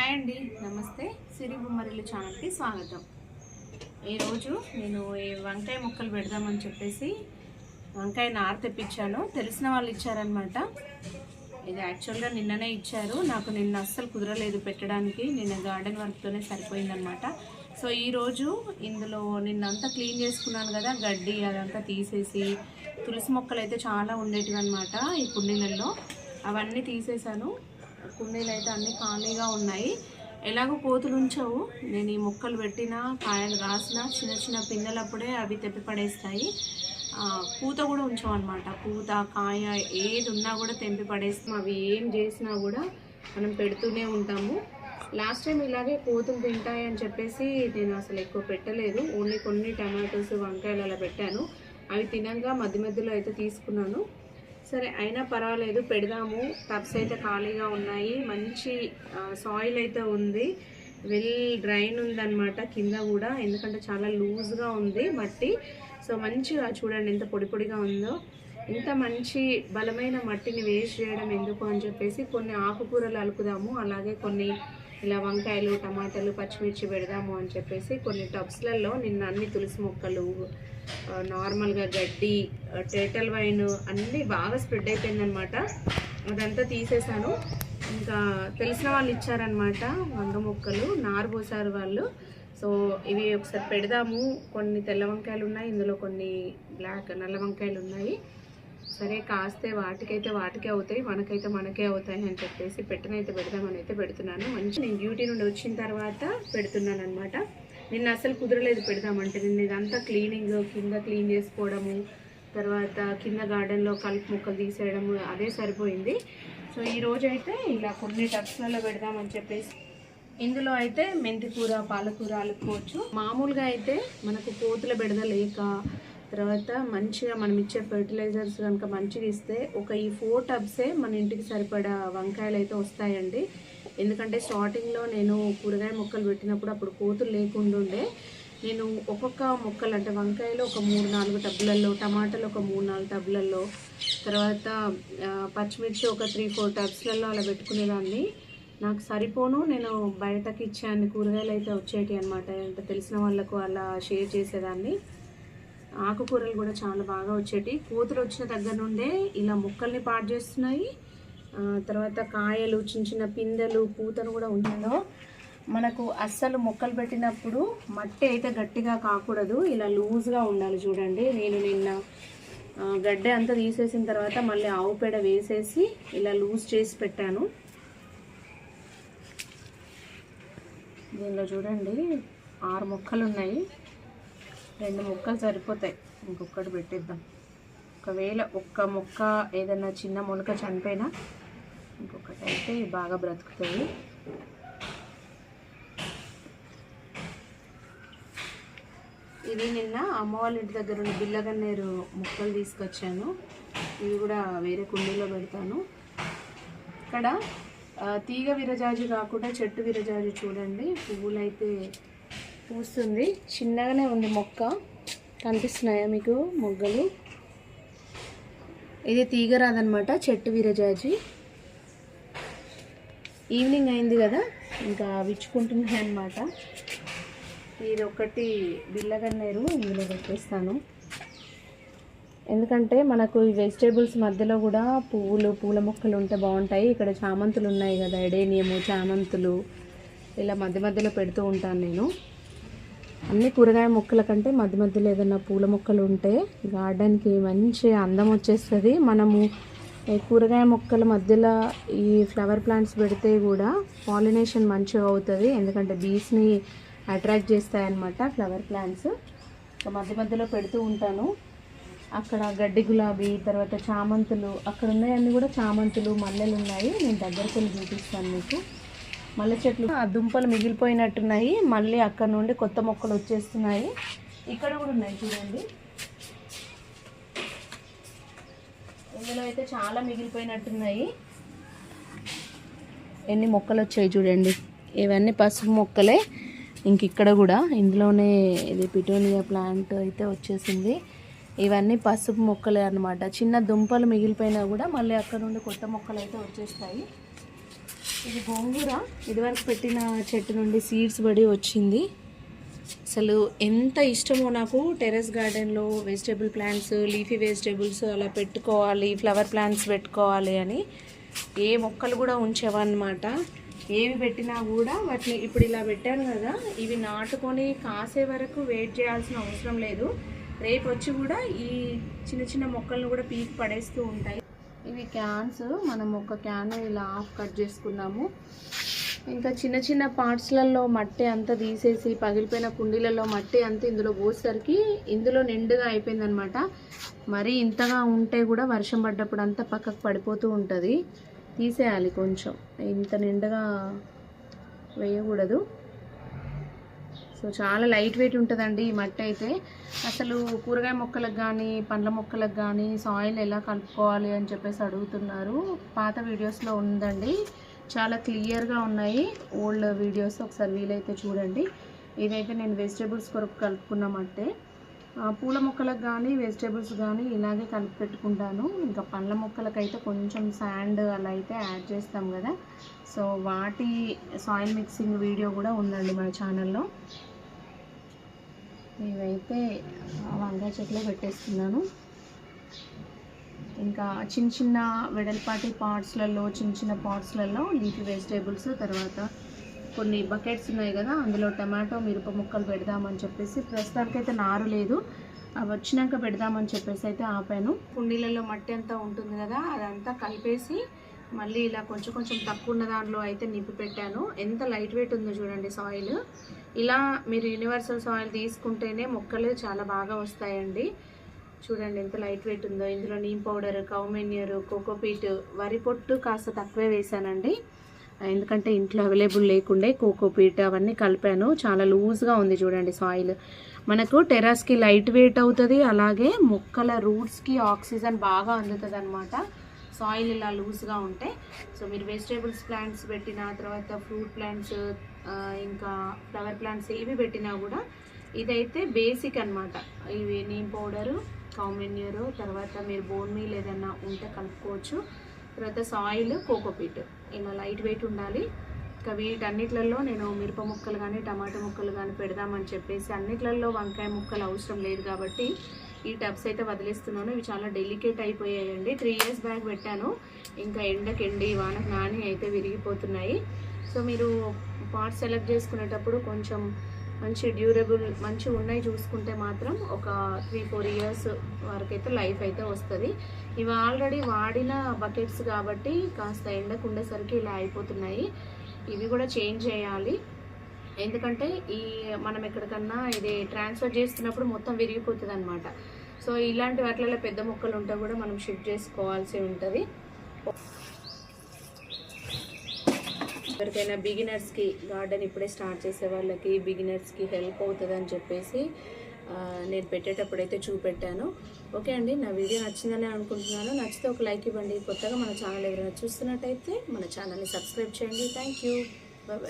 Hi అండి నమస్తే. సిరి బొమ్మరిల్లు ఛానల్కి స్వాగతం. ఈరోజు నేను ఈ వంకాయ ముక్కలు పెడదామని చెప్పేసి వంకాయ నార తెప్పించాను. తెలిసిన వాళ్ళు ఇచ్చారనమాట ఇది యాక్చువల్గా నిన్ననే ఇచ్చారు. నాకు నిన్న అస్సలు కుదరలేదు పెట్టడానికి. నిన్న గార్డెన్ వర్క్తోనే సరిపోయిందనమాట సో ఈరోజు ఇందులో నిన్నంతా క్లీన్ చేసుకున్నాను కదా గడ్డి అదంతా తీసేసి తులసి మొక్కలు అయితే చాలా ఉండేటివి అనమాట ఈ కుండీలలో. అవన్నీ తీసేసాను కుండీలు అయితే అన్నీ ఖాళీగా ఉన్నాయి. ఎలాగో కోతులు ఉంచవు. నేను ఈ మొక్కలు పెట్టిన కాయలు రాసిన చిన్న చిన్న పిందెలప్పుడే అవి తెప్పి పడేస్తాయి. పూత కూడా ఉంచాం అనమాట పూత కాయ ఏది ఉన్నా కూడా తెంపి పడేస్తాం. అవి ఏం చేసినా కూడా మనం పెడుతూనే ఉంటాము. లాస్ట్ టైం ఇలాగే కోతులు తింటాయి అని చెప్పేసి నేను అసలు ఎక్కువ పెట్టలేదు. ఓన్లీ కొన్ని టమాటోస్ వంకాయలు అలా పెట్టాను. అవి తినంగా మధ్య మధ్యలో అయితే తీసుకున్నాను. సరే అయినా పర్వాలేదు పెడదాము. టబ్స్ అయితే ఖాళీగా ఉన్నాయి. మంచి సాయిల్ అయితే ఉంది. వెల్ డ్రైన్ ఉందన్నమాట కింద కూడా. ఎందుకంటే చాలా లూజ్గా ఉంది మట్టి. సో మంచిగా చూడండి ఎంత పొడి పొడిగా ఉందో. ఇంత మంచి బలమైన మట్టిని వేస్ట్ చేయడం ఎందుకు అని చెప్పేసి కొన్ని ఆకుకూరలు అలుకుదాము. అలాగే కొన్ని ఇలా వంకాయలు టమాటాలు పచ్చిమిర్చి పెడదాము అని చెప్పేసి కొన్ని టబ్స్లలో నిన్న అన్ని తులసి మొక్కలు నార్మల్గా గడ్డి టేటల్ వైన్ అన్నీ బాగా స్ప్రెడ్ అయిపోయిందనమాట అదంతా తీసేసాను. ఇంకా తెలిసిన వాళ్ళు ఇచ్చారనమాట వంగ మొక్కలు నారు పోసారు వాళ్ళు. సో ఇవి ఒకసారి పెడదాము. కొన్ని తెల్ల వంకాయలు ఉన్నాయి ఇందులో కొన్ని బ్లాక్ నల్ల వంకాయలు ఉన్నాయి. సరే కాస్తే వాటికైతే వాటికే అవుతాయి మనకైతే మనకే అవుతాయి అని చెప్పేసి పెట్టనైతే పెడదామని అయితే పెడుతున్నాను. మంచి నేను డ్యూటీ నుండి వచ్చిన తర్వాత పెడుతున్నాను అనమాట నిన్న అసలు కుదరలేదు పెడదామంటే నిన్న ఇదంతా క్లీనింగ్ కింద క్లీన్ చేసుకోవడము తర్వాత కింద గార్డెన్లో కలుపు మొక్కలు తీసేయడము అదే సరిపోయింది. సో ఈ అయితే ఇలా కొన్ని టబ్స్లలో పెడదామని చెప్పేసి. ఇందులో అయితే మెంతి కూర పాలకూర అలుపుకోవచ్చు మామూలుగా అయితే మనకు కోతుల బెడద లేక తర్వాత మంచిగా మనం ఇచ్చే ఫెర్టిలైజర్స్ కనుక మంచిగా ఇస్తే ఒక ఈ ఫోర్ టబ్సే మన ఇంటికి సరిపడా వంకాయలు అయితే వస్తాయండి. ఎందుకంటే స్టార్టింగ్లో నేను కూరగాయ మొక్కలు పెట్టినప్పుడు అప్పుడు కోతులు లేకుండుండే నేను ఒక్కొక్క మొక్కలు అంటే వంకాయలు ఒక మూడు నాలుగు టబ్లల్లో టమాటాలు ఒక మూడు నాలుగు టబ్లల్లో తర్వాత పచ్చిమిర్చి ఒక త్రీ ఫోర్ టబ్స్లలో అలా పెట్టుకునేదాన్ని. నాకు సరిపోను నేను బయటకి ఇచ్చాను కూరగాయలు అయితే వచ్చేటి అనమాట అంటే తెలిసిన వాళ్ళకు అలా షేర్ చేసేదాన్ని. ఆకుకూరలు కూడా చాలా బాగా వచ్చేటి. కూతురు వచ్చిన దగ్గర నుండే ఇలా మొక్కల్ని పాడు చేస్తున్నాయి. తర్వాత కాయలు చిన్న చిన్న పిందెలు పూతను కూడా ఉంటుందో మనకు అస్సలు మొక్కలు పెట్టినప్పుడు మట్టి అయితే గట్టిగా కాకూడదు. ఇలా లూజ్గా ఉండాలి చూడండి. నేను నిన్న ఆ, గడ్డ అంతా తీసేసిన తర్వాత మళ్ళీ ఆవు పేడ వేసేసి ఇలా లూజ్ చేసి పెట్టాను. దీనిలో చూడండి ఆరు మొక్కలు ఉన్నాయి. రెండు మొక్కలు సరిపోతాయి. ఇంకొకటి పెట్టిద్దాం. ఒకవేళ ఒక్క మొక్క ఏదైనా చిన్న మొలక చనిపోయినా ఇంకొకటి అయితే బాగా బ్రతుకుతుంది. ఇది నిన్న అమ్మ వాళ్ళ ఇంటి దగ్గర ఉన్న బిల్లగన్నేరు మొక్కలు తీసుకొచ్చాను. ఇవి కూడా వేరే కుండీలో పెడతాను. ఇక్కడ తీగ విరజాజు కాకుండా చెట్టు విరజాజు చూడండి. పువ్వులైతే పూస్తుంది. చిన్నగానే ఉంది మొక్క. కనిపిస్తున్నాయా మీకు మొగ్గలు? ఇది తీగరాదనమాట చెట్టు విరజాజి. ఈవినింగ్ అయింది కదా ఇంకా విచ్చుకుంటున్నాయి అనమాట ఇది ఒకటి బిల్లగన్నేరు ఇందులో పెట్టేస్తాను. ఎందుకంటే మనకు ఈ వెజిటేబుల్స్ మధ్యలో కూడా పువ్వులు పూల మొక్కలు ఉంటే బాగుంటాయి. ఇక్కడ చామంతులు ఉన్నాయి కదా ఎడేనియము చామంతులు ఇలా మధ్య మధ్యలో పెడుతూ ఉంటాను నేను. అన్ని కూరగాయ మొక్కల కంటే మధ్య మధ్యలో ఏదైనా పూల మొక్కలు ఉంటే గార్డెన్కి మంచి అందం వచ్చేస్తుంది. మనము కూరగాయ మొక్కల మధ్యలో ఈ ఫ్లవర్ ప్లాంట్స్ పెడితే కూడా పాలినేషన్ మంచిగా అవుతుంది. ఎందుకంటే బీస్ని అట్రాక్ట్ చేస్తాయన్నమాట ఫ్లవర్ ప్లాంట్స్. మధ్య మధ్యలో పెడుతూ ఉంటాను. అక్కడ గడ్డి గులాబీ తర్వాత చామంతులు అక్కడ ఉన్నాయన్నీ కూడా చామంతులు మల్లెలు ఉన్నాయి నేను దగ్గరకు వెళ్ళి చూపిస్తాను మీకు. మల్లె చెట్లు. ఆ దుంపలు మిగిలిపోయినట్టున్నాయి. మళ్ళీ అక్కడ నుండి కొత్త మొక్కలు వచ్చేస్తున్నాయి. ఇక్కడ కూడా ఉన్నాయి చూడండి. ఇందులో అయితే చాలా మిగిలిపోయినట్టున్నాయి. ఎన్ని మొక్కలు వచ్చాయి చూడండి. ఇవన్నీ పసుపు మొక్కలే. ఇంక ఇక్కడ కూడా ఇందులోనే ఇది పిటోనియా ప్లాంట్ అయితే వచ్చేసింది. ఇవన్నీ పసుపు మొక్కలే అన్నమాట. చిన్న దుంపలు మిగిలిపోయినా కూడా మళ్ళీ అక్కడ నుండి కొత్త మొక్కలు అయితే వచ్చేస్తాయి. ఇది గోంగూర. ఇదివరకు పెట్టిన చెట్టు నుండి సీడ్స్ పడి వచ్చింది. అసలు ఎంత ఇష్టమో నాకు టెర్రస్ గార్డెన్లో వెజిటేబుల్ ప్లాంట్స్ లీఫీ వెజిటేబుల్స్ అలా పెట్టుకోవాలి ఫ్లవర్ ప్లాంట్స్ పెట్టుకోవాలి అని ఏ మొక్కలు కూడా ఉంచేవన్నమాట. ఏవి పెట్టినా కూడా వాటిని ఇప్పుడు ఇలా పెట్టాను కదా ఇవి నాటుకొని కాసే వరకు వెయిట్ చేయాల్సిన అవసరం లేదు. రేపు వచ్చి కూడా ఈ చిన్న చిన్న మొక్కలను కూడా పీకి పడేస్తూ ఉంటాయి. ఇవి క్యాన్స్. మనం ఒక క్యాన్ ఇలా ఆఫ్ కట్ చేసుకున్నాము. ఇంకా చిన్న చిన్న పార్ట్స్లలో మట్టి అంతా తీసేసి పగిలిపోయిన కుండీలలో మట్టి అంతా ఇందులో పోసేసరికి ఇందులో నిండుగా అయిపోయిందనమాట. మరీ ఇంతగా ఉంటే కూడా వర్షం పడ్డప్పుడు అంతా పక్కకు పడిపోతూ ఉంటుంది. తీసేయాలి కొంచెం. ఇంత నిండుగా వేయకూడదు. సో చాలా లైట్ వెయిట్ ఉంటుందండి ఈ మట్టి అయితే. అసలు కూరగాయ మొక్కలకు కానీ పండ్ల మొక్కలకు కానీ సాయిల్ ఎలా కలుపుకోవాలి అని చెప్పేసి అడుగుతున్నారు. పాత వీడియోస్లో ఉందండి. చాలా క్లియర్గా ఉన్నాయి. ఓల్డ్ వీడియోస్ ఒకసారి వీలైతే చూడండి. ఇదైతే నేను వెజిటేబుల్స్ కొరకు కలుపుకున్న మట్టే. పూల మొక్కలకు కానీ వెజిటేబుల్స్ కానీ ఇలాగే కలిపి పెట్టుకుంటాను. ఇంకా పండ్ల మొక్కలకైతే కొంచెం శాండ్ అలా అయితే యాడ్ చేస్తాం కదా. సో వాటి సాయిల్ మిక్సింగ్ వీడియో కూడా ఉందండి మన ఛానల్లో. ఇవైతే వంకాయ చెట్లో పెట్టేస్తున్నాను. ఇంకా చిన్న చిన్న వెడల్పాటి పార్ట్స్లలో చిన్న చిన్న పార్ట్స్లలో లీఫీ వెజిటేబుల్స్ తర్వాత కొన్ని బకెట్స్ ఉన్నాయి కదా అందులో టమాటో మిరప ముక్కలు పెడదామని చెప్పేసి ప్రస్తుతానికైతే నారు లేదు. అవి వచ్చినాక పెడదామని చెప్పేసి అయితే ఆపాను. కుండీలలో మట్టి అంతా ఉంటుంది కదా అదంతా కలిపేసి మళ్ళీ ఇలా కొంచెం కొంచెం తక్కువ ఉన్న దాంట్లో అయితే నింపి పెట్టాను. ఎంత లైట్ వెయిట్ ఉందో చూడండి సాయిల్. ఇలా మీరు యూనివర్సల్ సాయిల్ తీసుకుంటేనే మొక్కలు చాలా బాగా వస్తాయండి. చూడండి ఎంత లైట్ వెయిట్ ఉందో. ఇందులో నీమ్ పౌడర్ కౌమెన్యూర్ కోకోపీట్ వరి పొట్టు కాస్త తక్కువే వేసానండి ఎందుకంటే ఇంట్లో అవైలబుల్ లేకుండే కోకోపీట్ అవన్నీ కలిపాను. చాలా లూజ్గా ఉంది చూడండి సాయిల్. మనకు టెరాస్కి లైట్ వెయిట్ అవుతుంది. అలాగే మొక్కల రూట్స్కి ఆక్సిజన్ బాగా అందుతుంది అనమాట సాయిల్ ఇలా లూజ్గా ఉంటే సో మీరు వెజిటేబుల్స్ ప్లాంట్స్ పెట్టిన తర్వాత ఫ్రూట్ ప్లాంట్స్ ఇంకా ఫ్లవర్ ప్లాంట్స్ ఏవి పెట్టినా కూడా ఇదైతే బేసిక్ అన్నమాట. ఇవి నీమ్ పౌడరు కామెన్యూరు తర్వాత మీరు బోన్ మీల్ ఏదైనా ఉంటే కలుపుకోవచ్చు. తర్వాత సాయిల్ కోకోపీట్ ఇలా లైట్ వెయిట్ ఉండాలి. ఇంకా వీటన్నిట్లలో నేను మిరప ముక్కలు కానీ టమాటా ముక్కలు కానీ పెడదామని చెప్పేసి అన్నిట్లలో వంకాయ ముక్కలు అవసరం లేదు కాబట్టి ఈ టబ్స్ అయితే వదిలేస్తున్నాను. ఇవి చాలా డెలికేట్ అయిపోయాయండి. త్రీ ఇయర్స్ బ్యాక్ పెట్టాను. ఇంకా ఎండకి వానకు నాని అయితే విరిగిపోతున్నాయి. సో మీరు పార్ట్ సెలెక్ట్ చేసుకునేటప్పుడు కొంచెం మంచి డ్యూరబుల్ మంచి ఉన్నాయి చూసుకుంటే మాత్రం ఒక త్రీ ఫోర్ ఇయర్స్ వరకు అయితే లైఫ్ అయితే వస్తుంది. ఇవి ఆల్రెడీ వాడిన బకెట్స్ కాబట్టి కాస్త ఎండకు ఉండేసరికి ఇలా అయిపోతున్నాయి. ఇవి కూడా చేంజ్ చేయాలి. ఎందుకంటే ఈ మనం ఎక్కడికన్నా ఇది ట్రాన్స్ఫర్ చేస్తున్నప్పుడు మొత్తం విరిగిపోతుంది అనమాట సో ఇలాంటి వాటిలలో పెద్ద మొక్కలు ఉంటే కూడా మనం షిఫ్ట్ చేసుకోవాల్సి ఉంటుంది. ఎవరికైనా బిగినర్స్కి గార్డెన్ ఇప్పుడే స్టార్ట్ చేసే వాళ్ళకి బిగినర్స్కి హెల్ప్ అవుతుంది అని చెప్పేసి నేను పెట్టేటప్పుడు అయితే చూపెట్టాను. ఓకే అండి నా వీడియో నచ్చిందని అనుకుంటున్నాను. నచ్చితే ఒక లైక్ ఇవ్వండి. కొత్తగా మన ఛానల్ ఎవరైనా చూస్తున్నట్టయితే మన ఛానల్ని సబ్స్క్రైబ్ చేయండి. Thank you. బాయ్